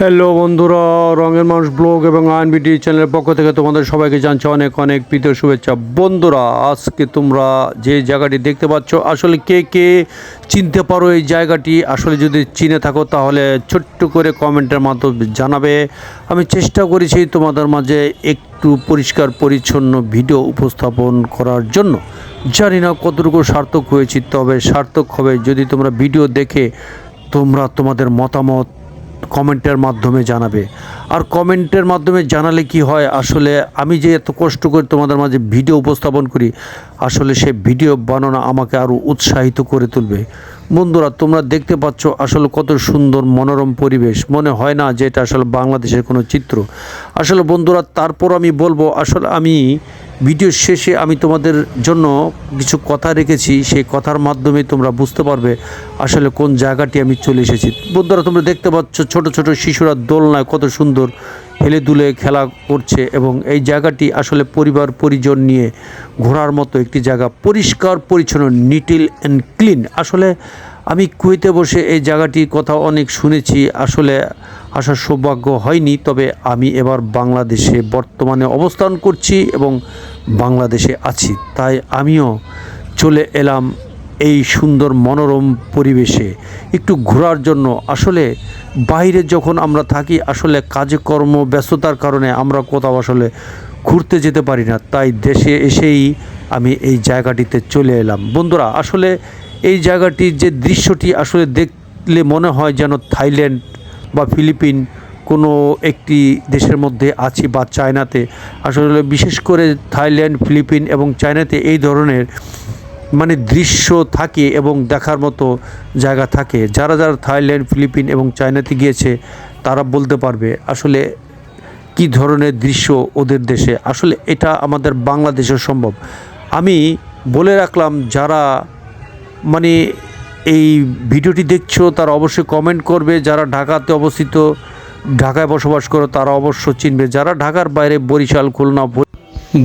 Hello বন্ধুরা, রঙের মানুষ ব্লগ এবং আইনবিটি চ্যানেলের পক্ষ থেকে তোমাদের সবাইকে জানছে অনেক অনেক প্রীত শুভেচ্ছা। বন্ধুরা, আজকে তোমরা যে জায়গাটি দেখতে পাচ্ছ, আসলে কে কে চিনতে পারো এই জায়গাটি? আসলে যদি চিনে থাকো, তাহলে ছোট্ট করে কমেন্টের মাধ্যমে জানাবে। আমি চেষ্টা করেছি তোমাদের মাঝে একটু পরিষ্কার পরিচ্ছন্ন ভিডিও উপস্থাপন করার জন্য। জানি না কতটুকু সার্থক হয়েছি, তবে সার্থক হবে যদি তোমরা ভিডিও দেখে তোমরা তোমাদের মতামত কমেন্টের মাধ্যমে জানাবে। আর কমেন্টের মাধ্যমে জানালে কি হয়? আসলে আমি যে এত কষ্ট করে তোমাদের মাঝে ভিডিও উপস্থাপন করি, আসলে সে ভিডিও বানানো আমাকে আরও উৎসাহিত করে তুলবে। বন্ধুরা, তোমরা দেখতে পাচ্ছ আসলে কত সুন্দর মনোরম পরিবেশ। মনে হয় না যে এটা আসলে বাংলাদেশের কোনো চিত্র। আসলে বন্ধুরা, তারপর আমি বলব, আসলে আমি ভিডিও শেষে আমি তোমাদের জন্য কিছু কথা রেখেছি, সেই কথার মাধ্যমে তোমরা বুঝতে পারবে আসলে কোন জায়গাটি আমি চলে এসেছি। বন্ধুরা, তোমরা দেখতে পাচ্ছ ছোট ছোট শিশুরা দোলনায় কত সুন্দর হেলে দুলে খেলা করছে এবং এই জায়গাটি আসলে পরিবার, পরিজন নিয়ে ঘোরার মতো একটি জায়গা। পরিষ্কার, পরিচ্ছন্ন, নিটিল অ্যান্ড ক্লিন আসলে আমি কুয়েতে বসে এই জায়গাটির কথা অনেক শুনেছি। আসলে আসার সৌভাগ্য হয়নি, তবে আমি এবার বাংলাদেশে বর্তমানে অবস্থান করছি এবং বাংলাদেশে আছি। তাই আমিও চলে এলাম এই সুন্দর মনোরম পরিবেশে। একটু ঘোরার জন্য। আসলে বাইরে যখন আমরা থাকি, আসলে কাজকর্ম, ব্যস্ততার কারণে আমরা কোথাও আসলে ঘুরতে যেতে পারি না। তাই দেশে এসেই আমি এই জায়গাটিতে চলে এলাম। বন্ধুরা, আসলে এই জায়গাটির যে দৃশ্যটি আসলে দেখলে মনে হয় যেন থাইল্যান্ড বা ফিলিপিন কোনো একটি দেশের মধ্যে আছি বা চায়নাতে। আসলে বিশেষ করে থাইল্যান্ড, ফিলিপিন এবং চায়নাতে এই ধরনের মানে দৃশ্য থাকে এবং দেখার মতো জায়গা থাকে। যারা যারা থাইল্যান্ড, ফিলিপিন এবং চায়নাতে গিয়েছে, তারা বলতে পারবে আসলে কি ধরনের দৃশ্য ওদের দেশে। আসলে এটা আমাদের বাংলাদেশে সম্ভব। আমি বলে রাখলাম, যারা মানে এই ভিডিওটি দেখছ, তারা অবশ্যই কমেন্ট করবে। যারা ঢাকাতে অবস্থিত, ঢাকায় বসবাস করো, তারা অবশ্য চিনবে। যারা ঢাকার বাইরে বরিশাল, খুলনা,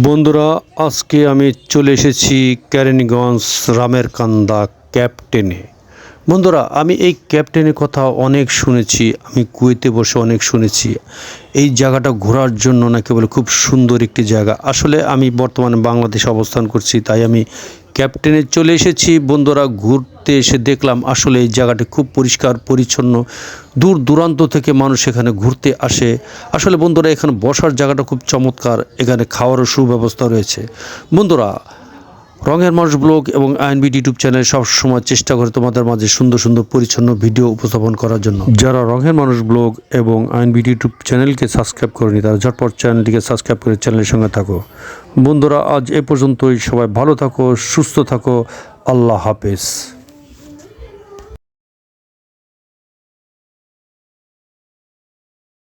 বন্ধুরা, আজকে আমি চলে এসেছি ক্যারেনগঞ্জ রামের কান্দা ক্যাপ্টেনে বন্ধুরা, আমি এই ক্যাপ্টেনের কথা অনেক শুনেছি, আমি কুয়েতে বসে অনেক শুনেছি। এই জায়গাটা ঘোরার জন্য নাকি বলে খুব সুন্দর একটি জায়গা। আসলে আমি বর্তমানে বাংলাদেশে অবস্থান করছি, তাই আমি ক্যাপ্টেনে চলে এসেছি। বন্ধুরা ঘুরতে এসে দেখলাম আসলে এই জায়গাটি খুব পরিষ্কার, পরিচ্ছন্ন। দূর দূরান্ত থেকে মানুষ এখানে ঘুরতে আসে। আসলে বন্ধুরা, এখানে বসার জায়গাটা খুব চমৎকার। এখানে খাওয়ারও সুব্যবস্থা রয়েছে। বন্ধুরা, রঙের মানুষ ব্লগ এবং আইনবিড ইউটিউব চ্যানেল সবসময় চেষ্টা করে তোমাদের মাঝে সুন্দর সুন্দর পরিচ্ছন্ন ভিডিও উপস্থাপন করার জন্য। যারা রঙের মানুষ ব্লগ এবং আইনবিড ইউটিউব চ্যানেলকে সাবস্ক্রাইব করেনি, তারা ঝটপট চ্যানেলটিকে সাবস্ক্রাইব করে চ্যানেলের সঙ্গে থাকো। বন্ধুরা, আজ এ পর্যন্তই। সবাই ভালো থাকো, সুস্থ থাকো। আল্লাহ হাফেজ।